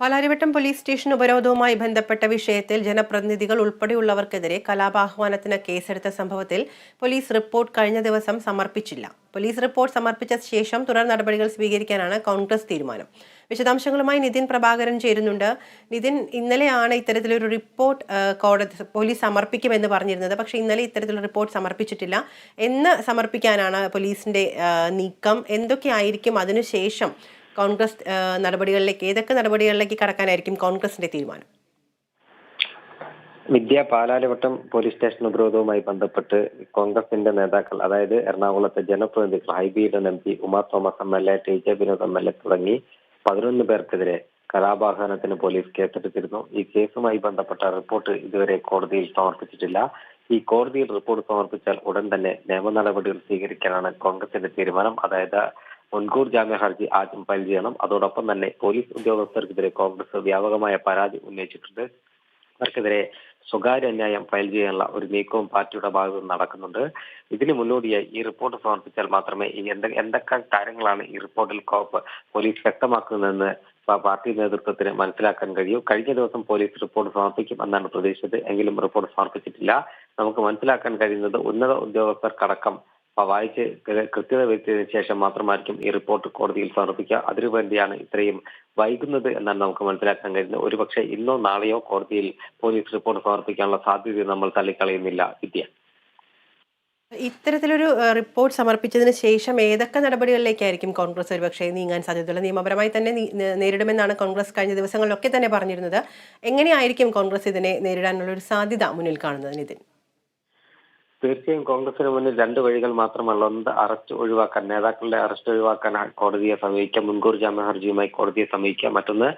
Palarivattom police station ഉപരോധവുമായി ബന്ധപ്പെട്ട വിഷയത്തിൽ ജനപ്രതിനിധികൾ ഉൾപ്പെടെയുള്ളവർക്കെതിരെ കലാപാഹ്വാനത്തിന് കേസെടുത്ത സംഭവത്തിൽ പോലീസ് റിപ്പോർട്ട് കഴിഞ്ഞ ദിവസം സമർപ്പിച്ചില്ല. പോലീസ് റിപ്പോർട്ട് സമർപ്പിച്ച ശേഷം തുടർ നടപടികൾ സ്വീകരിക്കാനാണ് കോൺഗ്രസ് തീരുമാനം. വിശദാംശങ്ങളുമായി നിതിൻ പ്രഭാകരൻ ചേരുന്നുണ്ട്. നിതിൻ ഇന്നലെയാണ് ഇത്തരത്തിലൊരു റിപ്പോർട്ട് കോടതി പോലീസ് സമർപ്പിക്കുമെന്ന് പറഞ്ഞിരുന്നത്. പക്ഷേ ഇന്നലെ ഇത്തരത്തിലുള്ള റിപ്പോർട്ട് സമർപ്പിച്ചിട്ടില്ല. എന്ന് സമർപ്പിക്കാനാണ് പോലീസിന്റെ നീക്കം. എന്തൊക്കെയായിരിക്കും അതിനുശേഷം കോൺഗ്രസ് നടപടികളിലേക്ക് ഏതൊക്കെ നടപടികളിലേക്ക് കടക്കാനായിരിക്കും കോൺഗ്രസിന്റെ തീരുമാനം? വിദ്യ പാലാരിവട്ടം പോലീസ് സ്റ്റേഷൻ ഉപരോധവുമായി ബന്ധപ്പെട്ട് കോൺഗ്രസിന്റെ നേതാക്കൾ അതായത് എറണാകുളത്തെ ജനപ്രതിനിധികൾ Hibi Eden M P Uma Thomas M L A T J Vinod M L A തുടങ്ങി പതിനൊന്ന് പേർക്കെതിരെ കലാപാഹനത്തിന് പോലീസ് കേസെടുത്തിരുന്നു. ഈ കേസുമായി ബന്ധപ്പെട്ട റിപ്പോർട്ട് ഇതുവരെ കോടതിയിൽ സമർപ്പിച്ചിട്ടില്ല. ഈ കോടതിയിൽ റിപ്പോർട്ട് സമർപ്പിച്ചാൽ ഉടൻ തന്നെ നിയമ നടപടികൾ സ്വീകരിക്കാനാണ് കോൺഗ്രസിന്റെ തീരുമാനം. അതായത് മുൻകൂർ ജാമ്യ ഹർജി ആദ്യം ഫയൽ ചെയ്യണം. അതോടൊപ്പം തന്നെ പോലീസ് ഉദ്യോഗസ്ഥർക്കെതിരെ കോൺഗ്രസ് വ്യാപകമായ പരാതി ഉന്നയിച്ചിട്ടുണ്ട്. അവർക്കെതിരെ സ്വകാര്യ അന്യായം ഫയൽ ചെയ്യാനുള്ള ഒരു നീക്കവും പാർട്ടിയുടെ ഭാഗത്ത് നടക്കുന്നുണ്ട്. ഇതിന് മുന്നോടിയായി ഈ റിപ്പോർട്ട് സമർപ്പിച്ചാൽ മാത്രമേ ഈ എന്ത എന്തൊക്കെ കാര്യങ്ങളാണ് ഈ റിപ്പോർട്ടിൽ കോപ്പ് പോലീസ് വ്യക്തമാക്കുന്നതെന്ന് പാർട്ടി നേതൃത്വത്തിന് മനസ്സിലാക്കാൻ കഴിയും. കഴിഞ്ഞ ദിവസം പോലീസ് റിപ്പോർട്ട് സമർപ്പിക്കും എന്നാണ് പ്രതീക്ഷിച്ചത്. എങ്കിലും റിപ്പോർട്ട് സമർപ്പിച്ചിട്ടില്ല. നമുക്ക് മനസ്സിലാക്കാൻ കഴിയുന്നത് ഉന്നത ഉദ്യോഗസ്ഥർക്കടക്കം പ- വായിച്ച് കൃത്യത വരുത്തിയതിനു ശേഷം മാത്രമായിരിക്കും ഈ റിപ്പോർട്ട് കോടതിയിൽ സമർപ്പിക്കുക. അതിനുവേണ്ടിയാണ് ഇത്രയും വൈകുന്നത് എന്നാണ് നമുക്ക് മനസ്സിലാക്കാൻ കഴിയുന്നത്. ഒരുപക്ഷെ ഇന്നോ നാളെയോ കോടതിയിൽ പോലീസ് റിപ്പോർട്ട് സമർപ്പിക്കാനുള്ള സാധ്യത നമ്മൾ തള്ളിക്കളയുന്നില്ല വിദ്യ. ഇത്തരത്തിലൊരു റിപ്പോർട്ട് സമർപ്പിച്ചതിന് ശേഷം ഏതൊക്കെ നടപടികളിലേക്കായിരിക്കും കോൺഗ്രസ് ഒരുപക്ഷെ നീങ്ങാൻ സാധ്യതയുള്ളത്? നിയമപരമായി തന്നെ നേരിടുമെന്നാണ് കോൺഗ്രസ് കഴിഞ്ഞ ദിവസങ്ങളിലൊക്കെ തന്നെ പറഞ്ഞിരുന്നത്. എങ്ങനെയായിരിക്കും കോൺഗ്രസ് ഇതിനെ നേരിടാനുള്ള ഒരു സാധ്യത മുന്നിൽ കാണുന്നത് നിതിൻ തീർച്ചയായും കോൺഗ്രസിന് മുന്നിൽ രണ്ട് വഴികൾ മാത്രമല്ല. ഒന്ന് അറസ്റ്റ് ഒഴിവാക്കാൻ നേതാക്കളുടെ അറസ്റ്റ് ഒഴിവാക്കാൻ കോടതിയെ സമീപിക്കാം മുൻകൂർ ജാമ്യ ഹർജിയുമായി കോടതിയെ സമീപിക്കാം മറ്റൊന്ന്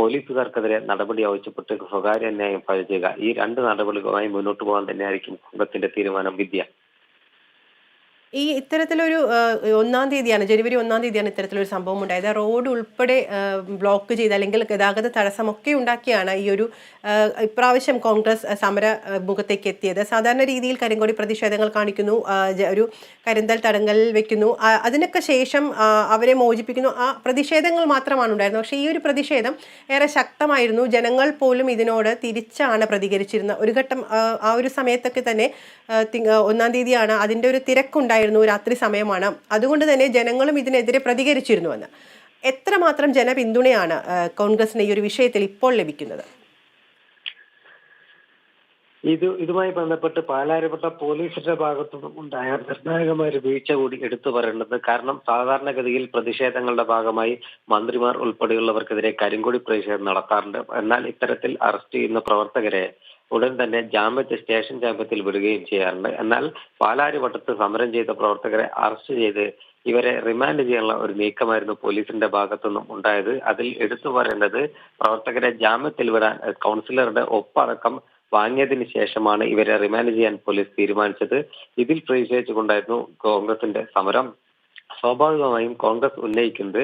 പോലീസുകാർക്കെതിരെ നടപടി ആവശ്യപ്പെട്ട് സ്വകാര്യ അന്യായം ഫയൽ ചെയ്യുക. ഈ രണ്ട് നടപടികളുമായി മുന്നോട്ട് പോകാൻ തന്നെയായിരിക്കും കോൺഗ്രസിന്റെ തീരുമാനം. വിദ്യ. ഈ ഇത്തരത്തിലൊരു ഒന്നാം തീയതിയാണ് ജനുവരി ഒന്നാം തീയതിയാണ് ഇത്തരത്തിലൊരു സംഭവം ഉണ്ടായത് റോഡ് ഉൾപ്പെടെ ബ്ലോക്ക് ചെയ്ത് അല്ലെങ്കിൽ ഗതാഗത തടസ്സമൊക്കെ ഉണ്ടാക്കിയാണ് ഈ ഒരു ഇപ്രാവശ്യം കോൺഗ്രസ് സമര മുഖത്തേക്ക് എത്തിയത്. സാധാരണ രീതിയിൽ കരിങ്കൊടി പ്രതിഷേധങ്ങൾ കാണിക്കുന്നു ഒരു കരിന്തൽ തടങ്കലിൽ വെക്കുന്നു. അതിനൊക്കെ ശേഷം അവരെ മോചിപ്പിക്കുന്നു. ആ പ്രതിഷേധങ്ങൾ മാത്രമാണ് ഉണ്ടായിരുന്നത്. പക്ഷേ ഈ ഒരു പ്രതിഷേധം ഏറെ ശക്തമായിരുന്നു. ജനങ്ങൾ പോലും ഇതിനോട് തിരിച്ചാണ് പ്രതികരിച്ചിരുന്നത്. ഒരു ഘട്ടം ആ, ഒരു സമയത്തൊക്കെ തന്നെ ഒന്നാം തീയതിയാണ് അതിന്റെ ഒരു തിരക്കുണ്ടായിരുന്നു രാത്രി സമയമാണ്. അതുകൊണ്ട് തന്നെ ജനങ്ങളും ഇതിനെതിരെ പ്രതികരിച്ചിരുന്നുവെന്ന്. എത്രമാത്രം ജനപിന്തുണയാണ് കോൺഗ്രസിന് ഈ ഒരു വിഷയത്തിൽ ഇപ്പോൾ ലഭിക്കുന്നത്? ഇത് ഇതുമായി ബന്ധപ്പെട്ട് പാലാരിവട്ട പോലീസിന്റെ ഭാഗത്തുനിന്നും ഉണ്ടായ നിർണായകമായ ഒരു വീഴ്ച കൂടി എടുത്തു പറയേണ്ടത് കാരണം സാധാരണഗതിയിൽ പ്രതിഷേധങ്ങളുടെ ഭാഗമായി മന്ത്രിമാർ ഉൾപ്പെടെയുള്ളവർക്കെതിരെ കരിങ്കൊടി പ്രതിഷേധം നടത്താറുണ്ട്. എന്നാൽ ഇത്തരത്തിൽ അറസ്റ്റ് ചെയ്യുന്ന പ്രവർത്തകരെ ഉടൻ തന്നെ ജാമ്യത്തെ സ്റ്റേഷൻ ജാമ്യത്തിൽ വിടുകയും ചെയ്യാറുണ്ട്. എന്നാൽ പാലാരിവട്ടത്ത് സമരം ചെയ്ത പ്രവർത്തകരെ അറസ്റ്റ് ചെയ്ത് ഇവരെ റിമാൻഡ് ചെയ്യാനുള്ള ഒരു നീക്കമായിരുന്നു പോലീസിന്റെ ഭാഗത്തുനിന്നും ഉണ്ടായത്. അതിൽ എടുത്തു പറയേണ്ടത് പ്രവർത്തകരെ ജാമ്യത്തിൽ വിടാൻ കൗൺസിലറുടെ ഒപ്പടക്കം വാങ്ങിയതിനു ശേഷമാണ് ഇവരെ റിമാൻഡ് ചെയ്യാൻ പോലീസ് തീരുമാനിച്ചത്. ഇതിൽ പ്രതിഷേധിച്ചുകൊണ്ടായിരുന്നു കോൺഗ്രസിന്റെ സമരം. സ്വാഭാവികമായും കോൺഗ്രസ് ഉന്നയിക്കുന്നത്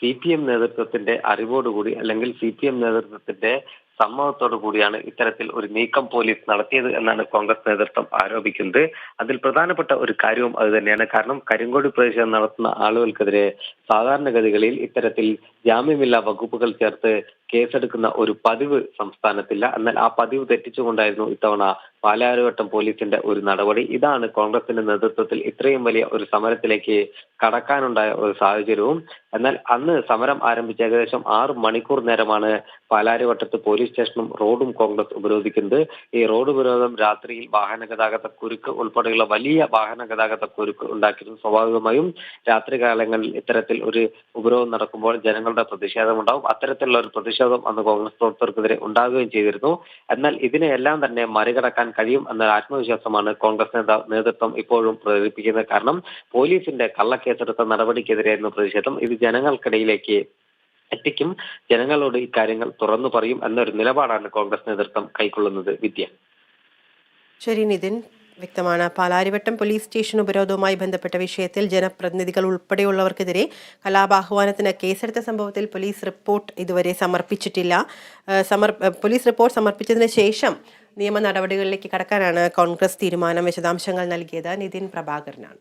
സി പി എം നേതൃത്വത്തിന്റെ അറിവോടുകൂടി അല്ലെങ്കിൽ സി പി എം നേതൃത്വത്തിന്റെ സമ്മതത്തോടു കൂടിയാണ് ഇത്തരത്തിൽ ഒരു നീക്കം പോലീസ് നടത്തിയത് എന്നാണ് കോൺഗ്രസ് നേതൃത്വം ആരോപിക്കുന്നത്. അതിൽ പ്രധാനപ്പെട്ട ഒരു കാര്യവും അത് തന്നെയാണ്. കാരണം കരിങ്കോടി പ്രദേശം നടത്തുന്ന ആളുകൾക്കെതിരെ സാധാരണഗതികളിൽ ഇത്തരത്തിൽ ജാമ്യമില്ലാ വകുപ്പുകൾ ചേർത്ത് കേസെടുക്കുന്ന ഒരു പതിവ് സംസ്ഥാനത്തില്ല. എന്നാൽ ആ പതിവ് തെറ്റിച്ചുകൊണ്ടായിരുന്നു ഇത്തവണ പാലാരിവട്ടം പോലീസിന്റെ ഒരു നടപടി. ഇതാണ് കോൺഗ്രസിന്റെ നേതൃത്വത്തിൽ ഇത്രയും വലിയ ഒരു സമരത്തിലേക്ക് കടക്കാനുണ്ടായ ഒരു സാഹചര്യവും. എന്നാൽ അന്ന് സമരം ആരംഭിച്ച ഏകദേശം ആറ് മണിക്കൂർ നേരമാണ് പാലാരിവട്ടത്ത് പോലീസ് സ്റ്റേഷനും റോഡും കോൺഗ്രസ് ഉപരോധിക്കുന്നത്. ഈ റോഡ് ഉപരോധം രാത്രിയിൽ വാഹന ഗതാഗത കുരുക്ക് ഉൾപ്പെടെയുള്ള വലിയ വാഹന ഗതാഗത കുരുക്ക് ഉണ്ടാക്കിയിരുന്നു സ്വാഭാവികമായും. രാത്രി കാലങ്ങളിൽ ഇത്തരത്തിൽ ഒരു ഉപരോധം നടക്കുമ്പോൾ ജനങ്ങളുടെ പ്രതിഷേധം ഉണ്ടാവും അത്തരത്തിലുള്ള ഒരു പ്രതിഷേധം അന്ന് കോൺഗ്രസ് പ്രവർത്തകർക്കെതിരെ ഉണ്ടാകുകയും ചെയ്തിരുന്നു. എന്നാൽ ഇതിനെയെല്ലാം തന്നെ മറികടക്കാൻ കഴിയും എന്ന ആത്മവിശ്വാസമാണ് കോൺഗ്രസ് നേതൃത്വം ഇപ്പോഴും പ്രേരിപ്പിക്കുന്നത്. കാരണം പോലീസിന്റെ കള്ളക്കേസെടുത്ത നടപടിക്കെതിരെയായിരുന്നു പ്രതിഷേധം. ഇത് ജനങ്ങൾക്കിടയിലേക്ക് എത്തിക്കും. ജനങ്ങളോട് ഇക്കാര്യങ്ങൾ തുറന്നു പറയും എന്നൊരു നിലപാടാണ് കോൺഗ്രസ് നേതൃത്വം കൈക്കൊള്ളുന്നത്. വിദ്യ. ശരി നിതിൻ. വ്യക്തമാണ്. പാലാരിവട്ടം പോലീസ് സ്റ്റേഷൻ ഉപരോധവുമായി ബന്ധപ്പെട്ട വിഷയത്തിൽ ജനപ്രതിനിധികൾ ഉൾപ്പെടെയുള്ളവർക്കെതിരെ കലാപാഹ്വാനത്തിന് കേസെടുത്ത സംഭവത്തിൽ പോലീസ് റിപ്പോർട്ട് ഇതുവരെ സമർപ്പിച്ചിട്ടില്ല. സമർ പോലീസ് റിപ്പോർട്ട് സമർപ്പിച്ചതിന് ശേഷം നിയമ നടപടികളിലേക്ക് കടക്കാനാണ് കോൺഗ്രസ് തീരുമാനം. വിശദാംശങ്ങൾ നൽകിയത് നിതിൻ പ്രഭാകരനാണ്.